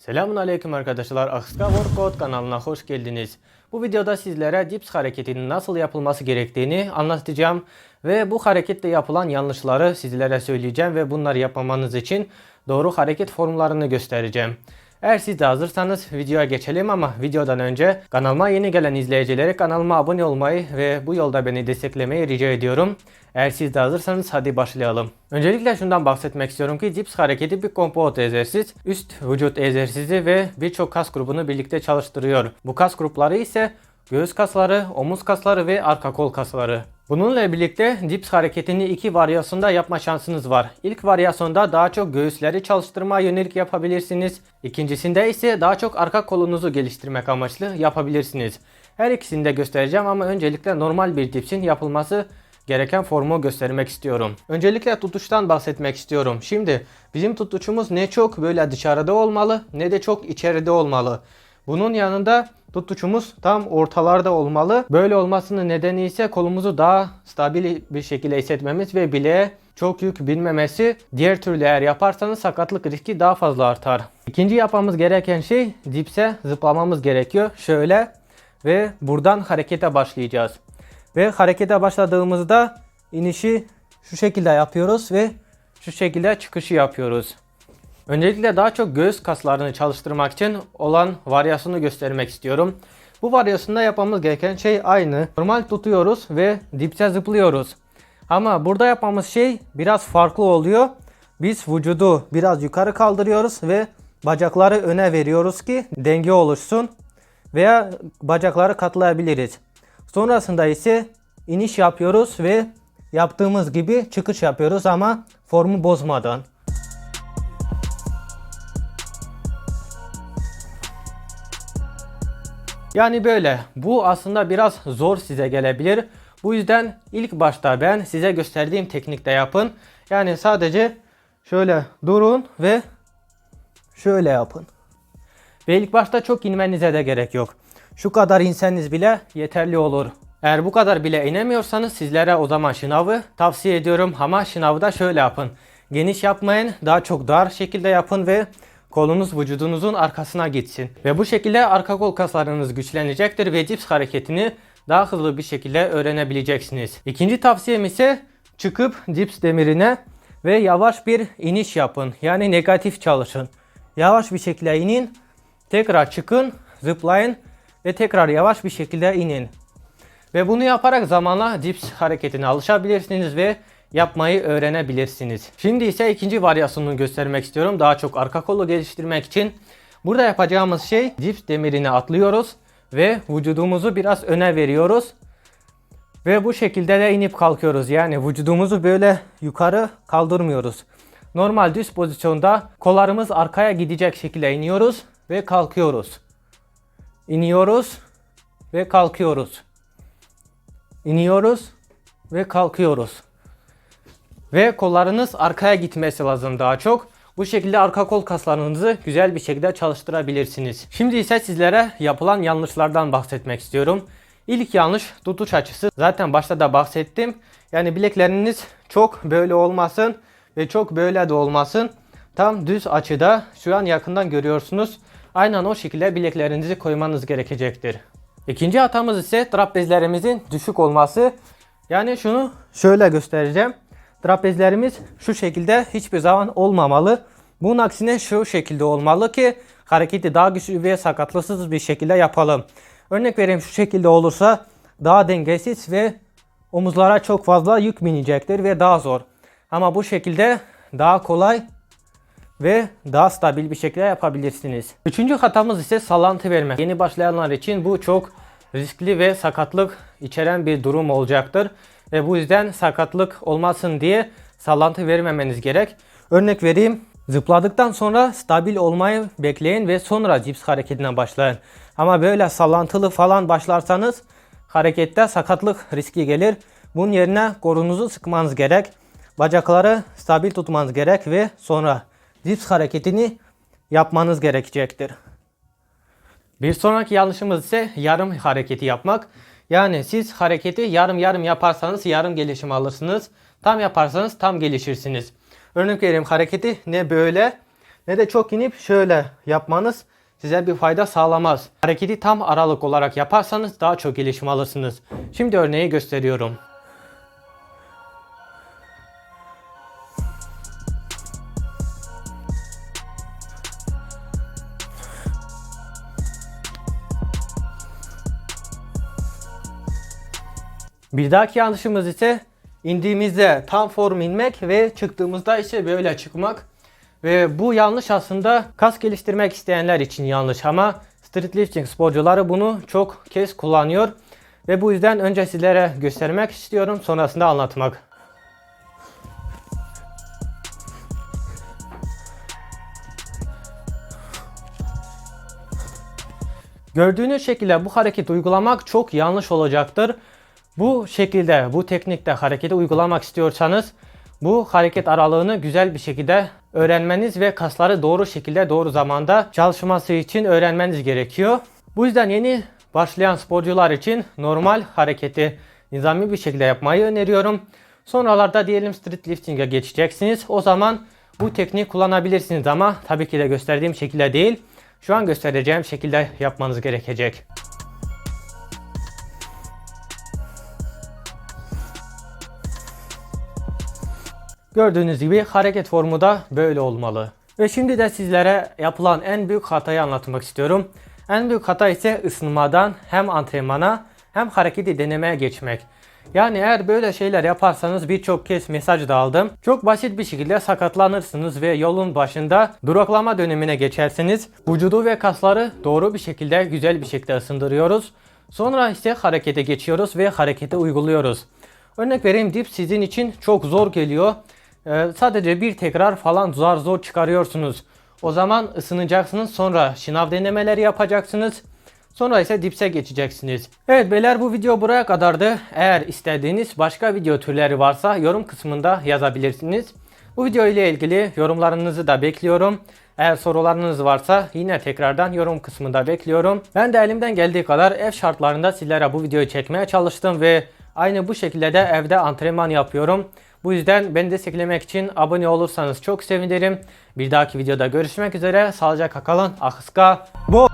Selamun Aleyküm arkadaşlar. Akska Workout kanalına hoş geldiniz. Bu videoda sizlere dips hareketinin nasıl yapılması gerektiğini anlatacağım. Ve bu harekette yapılan yanlışları sizlere söyleyeceğim ve bunları yapmamanız için doğru hareket formlarını göstereceğim. Eğer siz de hazırsanız videoya geçelim ama videodan önce kanalıma yeni gelen izleyicileri kanalıma abone olmayı ve bu yolda beni desteklemeyi rica ediyorum. Eğer siz de hazırsanız hadi başlayalım. Öncelikle şundan bahsetmek istiyorum ki dips hareketi bir kompot egzersiz, üst vücut egzersizi ve birçok kas grubunu birlikte çalıştırıyor. Bu kas grupları ise göğüs kasları, omuz kasları ve arka kol kasları. Bununla birlikte dips hareketini iki varyasyonda yapma şansınız var. İlk varyasyonda daha çok göğüsleri çalıştırmaya yönelik yapabilirsiniz. İkincisinde ise daha çok arka kolunuzu geliştirmek amaçlı yapabilirsiniz. Her ikisini de göstereceğim ama öncelikle normal bir dipsin yapılması gereken formu göstermek istiyorum. Öncelikle tutuştan bahsetmek istiyorum. Şimdi bizim tutuçumuz ne çok böyle dışarıda olmalı ne de çok içeride olmalı. Bunun yanında tutuçumuz tam ortalarda olmalı. Böyle olmasının nedeni ise kolumuzu daha stabil bir şekilde hissetmemiz ve bileğe çok yük binmemesi. Diğer türlü eğer yaparsanız sakatlık riski daha fazla artar. İkinci yapmamız gereken şey dipse zıplamamız gerekiyor. Şöyle ve buradan harekete başlayacağız. Ve harekete başladığımızda inişi şu şekilde yapıyoruz ve şu şekilde çıkışı yapıyoruz. Öncelikle daha çok göğüs kaslarını çalıştırmak için olan varyasyonu göstermek istiyorum. Bu varyasyonda yapmamız gereken şey aynı. Normal tutuyoruz ve dipse zıplıyoruz. Ama burada yapmamız şey biraz farklı oluyor. Biz vücudu biraz yukarı kaldırıyoruz ve bacakları öne veriyoruz ki denge oluşsun. Veya bacakları katlayabiliriz. Sonrasında ise iniş yapıyoruz ve yaptığımız gibi çıkış yapıyoruz ama formu bozmadan. Yani böyle. Bu aslında biraz zor size gelebilir. Bu yüzden ilk başta ben size gösterdiğim teknikte yapın. Yani sadece şöyle durun ve şöyle yapın. Ve ilk başta çok inmenize de gerek yok. Şu kadar inseniz bile yeterli olur. Eğer bu kadar bile inemiyorsanız sizlere o zaman şınavı tavsiye ediyorum. Ama şınavı da şöyle yapın. Geniş yapmayın. Daha çok dar şekilde yapın ve kolunuz vücudunuzun arkasına gitsin. Ve bu şekilde arka kol kaslarınız güçlenecektir ve dips hareketini daha hızlı bir şekilde öğrenebileceksiniz. İkinci tavsiyem ise çıkıp dips demirine ve yavaş bir iniş yapın. Yani negatif çalışın. Yavaş bir şekilde inin. Tekrar çıkın, zıplayın ve tekrar yavaş bir şekilde inin. Ve bunu yaparak zamanla dips hareketine alışabilirsiniz ve yapmayı öğrenebilirsiniz. Şimdi ise ikinci varyasyonunu göstermek istiyorum. Daha çok arka kolu geliştirmek için. Burada yapacağımız şey dips demirine atlıyoruz ve vücudumuzu biraz öne veriyoruz. Ve bu şekilde de inip kalkıyoruz. Yani vücudumuzu böyle yukarı kaldırmıyoruz. Normal düz pozisyonda kollarımız arkaya gidecek şekilde iniyoruz ve kalkıyoruz. İniyoruz ve kalkıyoruz. İniyoruz ve kalkıyoruz. Ve kollarınız arkaya gitmesi lazım daha çok. Bu şekilde arka kol kaslarınızı güzel bir şekilde çalıştırabilirsiniz. Şimdi ise sizlere yapılan yanlışlardan bahsetmek istiyorum. İlk yanlış tutuş açısı. Zaten başta da bahsettim. Yani bilekleriniz çok böyle olmasın ve çok böyle de olmasın. Tam düz açıda şu an yakından görüyorsunuz. Aynen o şekilde bileklerinizi koymanız gerekecektir. İkinci hatamız ise trapezlerimizin düşük olması. Yani şunu şöyle göstereceğim. Trapezlerimiz şu şekilde hiçbir zaman olmamalı. Bunun aksine şu şekilde olmalı ki hareketi daha güçlü ve sakatlıksız bir şekilde yapalım. Örnek vereyim şu şekilde olursa daha dengesiz ve omuzlara çok fazla yük binecektir ve daha zor. Ama bu şekilde daha kolay ve daha stabil bir şekilde yapabilirsiniz. Üçüncü hatamız ise sallantı vermek. Yeni başlayanlar için bu çok riskli ve sakatlık içeren bir durum olacaktır. Ve bu yüzden sakatlık olmasın diye sallantı vermemeniz gerek. Örnek vereyim. Zıpladıktan sonra stabil olmayı bekleyin ve sonra cips hareketine başlayın. Ama böyle sallantılı falan başlarsanız harekette sakatlık riski gelir. Bunun yerine kolunuzu sıkmanız gerek. Bacakları stabil tutmanız gerek ve sonra dips hareketini yapmanız gerekecektir. Bir sonraki yanlışımız ise yarım hareketi yapmak. Yani siz hareketi yarım yarım yaparsanız yarım gelişim alırsınız. Tam yaparsanız tam gelişirsiniz. Örnek vereyim hareketi ne böyle ne de çok inip şöyle yapmanız size bir fayda sağlamaz. Hareketi tam aralık olarak yaparsanız daha çok gelişim alırsınız. Şimdi örneği gösteriyorum. Bir dahaki yanlışımız ise indiğimizde tam form inmek ve çıktığımızda ise böyle çıkmak. Ve bu yanlış aslında kas geliştirmek isteyenler için yanlış ama street lifting sporcuları bunu çok kez kullanıyor. Ve bu yüzden önce sizlere göstermek istiyorum sonrasında anlatmak. Gördüğünüz şekilde bu hareketi uygulamak çok yanlış olacaktır. Bu şekilde, bu teknikte hareketi uygulamak istiyorsanız bu hareket aralığını güzel bir şekilde öğrenmeniz ve kasları doğru şekilde doğru zamanda çalışması için öğrenmeniz gerekiyor. Bu yüzden yeni başlayan sporcular için normal hareketi nizami bir şekilde yapmayı öneriyorum. Sonralarda diyelim street lifting'e geçeceksiniz. O zaman bu tekniği kullanabilirsiniz ama tabii ki de gösterdiğim şekilde değil. Şu an göstereceğim şekilde yapmanız gerekecek. Gördüğünüz gibi hareket formu da böyle olmalı. Ve şimdi de sizlere yapılan en büyük hatayı anlatmak istiyorum. En büyük hata ise ısınmadan hem antrenmana hem hareketi denemeye geçmek. Yani eğer böyle şeyler yaparsanız birçok kez mesaj da aldım. Çok basit bir şekilde sakatlanırsınız ve yolun başında duraklama dönemine geçersiniz. Vücudu ve kasları doğru bir şekilde güzel bir şekilde ısındırıyoruz. Sonra ise harekete geçiyoruz ve harekete uyguluyoruz. Örnek vereyim dip sizin için çok zor geliyor. Ee, sadece bir tekrar falan zor zor çıkarıyorsunuz. O zaman ısınacaksınız sonra şınav denemeleri yapacaksınız. Sonra ise dipse geçeceksiniz. Evet beyler bu video buraya kadardı. Eğer istediğiniz başka video türleri varsa yorum kısmında yazabilirsiniz. Bu video ile ilgili yorumlarınızı da bekliyorum. Eğer sorularınız varsa yine tekrardan yorum kısmında bekliyorum. Ben de elimden geldiği kadar ev şartlarında sizlere bu videoyu çekmeye çalıştım ve aynı bu şekilde de evde antrenman yapıyorum. Bu yüzden beni desteklemek için abone olursanız çok sevinirim. Bir dahaki videoda görüşmek üzere. Sağlıcakla kalın. Ahıska. Bu.